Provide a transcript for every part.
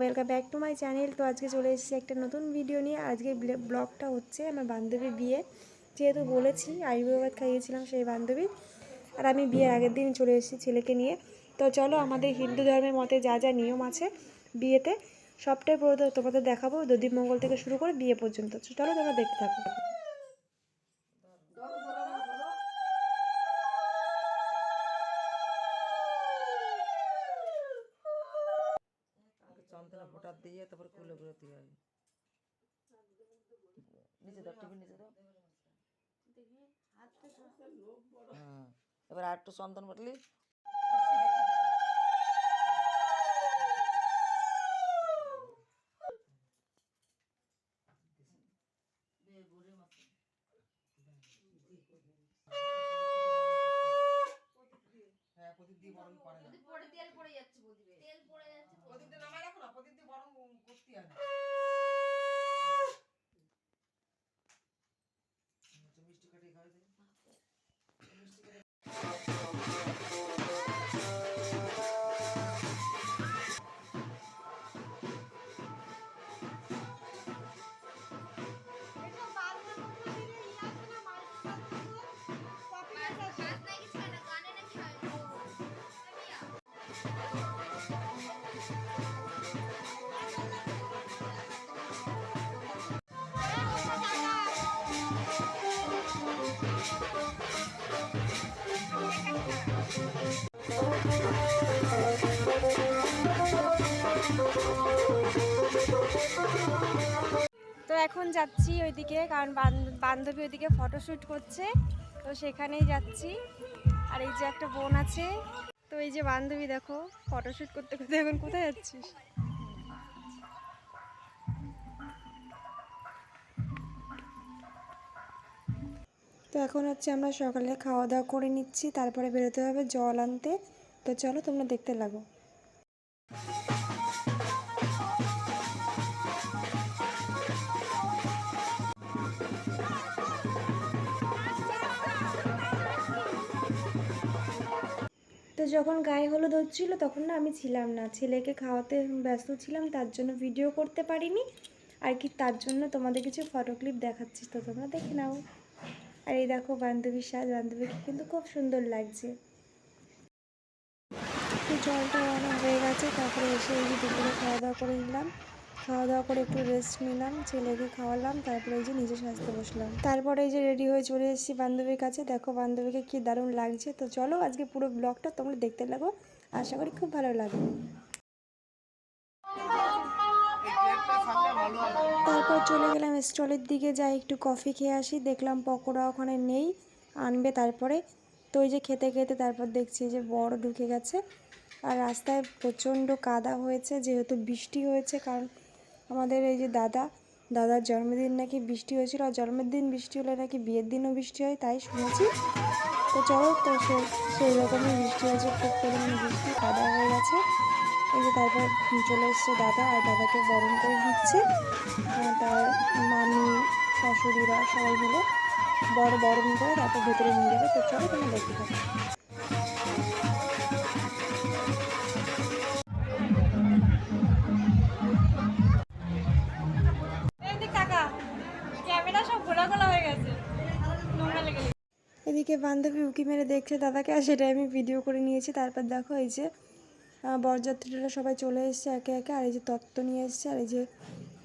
Welcome back to my channel তো আজকে চলে এসেছি একটা নতুন ভিডিও নিয়ে। আজকে ব্লগটা হচ্ছে আমার বান্ধবীর বিয়ে। যেহেতু বলেছি আয়ুর্বেদ খাইয়েছিলাম সেই বান্ধবী আর আমি বিয়ের আগের দিন চলে এসেছি ছেলেকে নিয়ে। তো চলো আমাদের হিন্দু ধর্মের মতে যা যা নিয়ম আছে বিয়েতে সবটাই পুরো তোমাদের দেখাবো দধি মঙ্গল থেকে শুরু করে বিয়ে পর্যন্ত। চলো তোমরা দেখতে থাকো। চন্দনা ফোটা দিয়ে তারপরে কুলে গুলোতে হয় নিচে দাও টিভি নিচে দাও। হ্যাঁ। এবার আর একটু চন্দন বটলি। হ্যাঁ তেল পড়ে যাচ্ছে প্রদীপে। তেল পড়ে যাচ্ছে নামাই রাখো না প্রদীপ দিয়ে করতে হয় এখন যাচ্ছি ওইদিকে, কারণ বান্ধবী ওইদিকে ফটোশ্যুট করছে। তো সেখানেই যাচ্ছি। আর এই যে একটা বোন আছে, তো এই যে বান্ধবী দেখো ফটোশ্যুট করতে করতে এখন কোথায় যাচ্ছিস? তো এখন হচ্ছে আমরা সকালে খাওয়া দাওয়া করে নিচ্ছি, তারপরে বেরোতে হবে জল আনতে। তো চলো তোমরা দেখতে লাগো। যখন গায়ে হলুদ হচ্ছিল তখন না আমি ছিলাম না। ছেলেকে খাওয়াতে ব্যস্ত ছিলাম, তার জন্য ভিডিও করতে পারিনি। আর কি তার জন্য তোমাদের কিছু ফটো ক্লিপ দেখাচ্ছি, তো তোমরা দেখে নাও। আর এই দেখো বান্ধবীর সাজ, বান্ধবীকে কিন্তু খুব সুন্দর লাগছে। জলটা অনেক হয়ে গেছে, তারপরে এসে এই দুপুরে খাওয়া দাওয়া করে নিলাম। খাওয়া দাওয়া করে একটু রেস্ট নিলাম, ছেলেকে খাওয়ালাম, তারপরে এই যে নিজে সাজতে বসলাম। তারপরে এই যে রেডি হয়ে চলে এসেছি বান্ধবীর কাছে। দেখো বান্ধবীকে কি দারুণ লাগছে। তো চলো আজকে পুরো ব্লগটা তোমরা দেখতে লাগো। আশা করি খুব ভালো লাগবে। তারপর চলে গেলাম স্টলের দিকে, যাই একটু কফি খেয়ে আসি। দেখলাম পকোড়া ওখানে নেই, আনবে তারপরে। তো ওই যে খেতে খেতে তারপর দেখছি যে বড় ঢুকে গেছে। আর রাস্তায় প্রচণ্ড কাদা হয়েছে, যেহেতু বৃষ্টি হয়েছে, কারণ আমাদের এই যে দাদা, দাদার জন্মদিন নাকি বৃষ্টি হয়েছিল আর জন্মদিন বৃষ্টি হলে নাকি বিয়ের দিনও বৃষ্টি হয়, তাই শুনেছি। তো চলো, তো সে, সেই রকমই বৃষ্টি হয়েছে, খুব পরিমাণে বৃষ্টি, কাদা হয়ে গেছে। এই যে তারপর চলে এসছে দাদা আর দাদাকে বরণ করে দিচ্ছে তার মামি, শাশুড়িরা সবাই মিলে বড় বরণ করে তারপর ভেতরে নিয়ে যাবে। তো চলো, তোমরা দেখতে থাকো। এদিকে বান্ধবী উকি মেরে দেখছে দাদাকে, আর সেটাই আমি ভিডিও করে নিয়েছি। তারপর দেখো এই যে বরযাত্রীরা সবাই চলে এসছে একে একে, আর এই যে তত্ত্ব নিয়ে এসছে, আর এই যে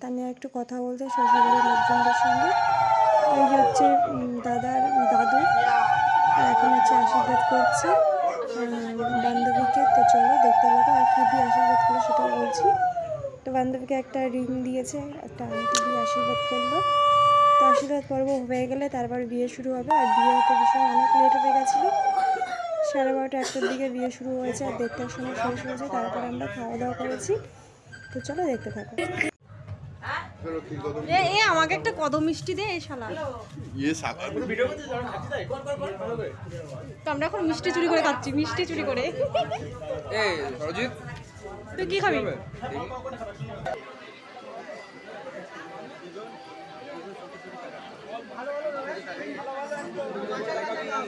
তা নিয়ে একটু কথা বলতে শ্বশুরবাড়ির লোকজনদের সঙ্গে। এই যে হচ্ছে দাদার দাদু এখন হচ্ছে আশীর্বাদ করছে বান্ধবীকে। তো চলো দেখতে লাগো আর কী দিয়ে আশীর্বাদ করল সেটাও বলছি। তো বান্ধবীকে একটা রিং দিয়েছে, একটা আংটি দিয়ে আশীর্বাদ করল। তো আশীর্বাদ পর্ব হয়ে গেলে তারপর বিয়ে শুরু হবে আর বিয়ে হতে ভীষণ অনেক লেট হয়ে গেছিল সাড়ে বারোটা একটার দিকে বিয়ে শুরু হয়েছে আর দেড়টার সময় শেষ হয়েছে তারপর আমরা খাওয়া দাওয়া করেছি। তো চলো দেখতে থাকো। এ আমাকে একটা কদম মিষ্টি দে এই তো আমরা এখন মিষ্টি চুরি করে খাচ্ছি মিষ্টি চুরি করে। তুই কি খাবি?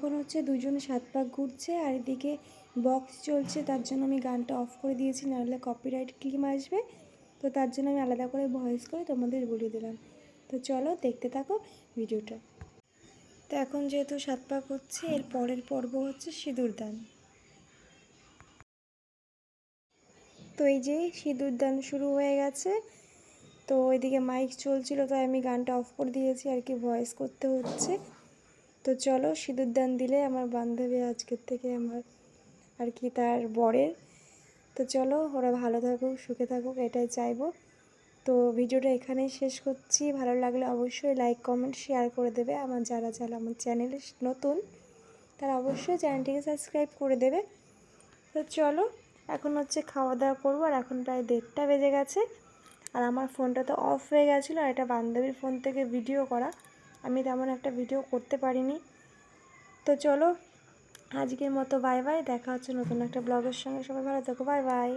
এখন হচ্ছে দুজন সাত পাক ঘুরছে, আর এদিকে বক্স চলছে, তার জন্য আমি গানটা অফ করে দিয়েছি, নাহলে কপিরাইট ক্লিম আসবে। তো তার জন্য আমি আলাদা করে ভয়েস করে তোমাদের বলিয়ে দিলাম। তো চলো দেখতে থাকো ভিডিওটা। তো এখন যেহেতু সাত পাক হচ্ছে, এর পরের পর্ব হচ্ছে সিঁদুর দান। তো এই যে সিঁদুর দান শুরু হয়ে গেছে, তো ওইদিকে মাইক চলছিল, তাই আমি গানটা অফ করে দিয়েছি, আর কি ভয়েস করতে হচ্ছে। তো চলো সিঁদুর দান দিলে আমার বান্ধবী আজকের থেকে আমার আর কি তার বরের। তো চলো ওরা ভালো থাকুক, সুখে থাকুক, এটাই চাইব। তো ভিডিওটা এখানেই শেষ করছি। ভালো লাগলে অবশ্যই লাইক কমেন্ট শেয়ার করে দেবে। আমার যারা যারা আমার চ্যানেলে নতুন, তারা অবশ্যই চ্যানেলটিকে সাবস্ক্রাইব করে দেবে। তো চলো, এখন হচ্ছে খাওয়া দাওয়া করব আর এখন প্রায় দেড়টা বেজে গেছে। আর আমার ফোনটা তো অফ হয়ে গেছিল আর এটা বান্ধবীর ফোন থেকে ভিডিও করা। আমি তেমন একটা ভিডিও করতে পারিনি। তো চলো, আজকের মতো বাই বাই দেখা হচ্ছে নতুন একটা ব্লগের সঙ্গে। সবাই ভালো থাকো বাই বাই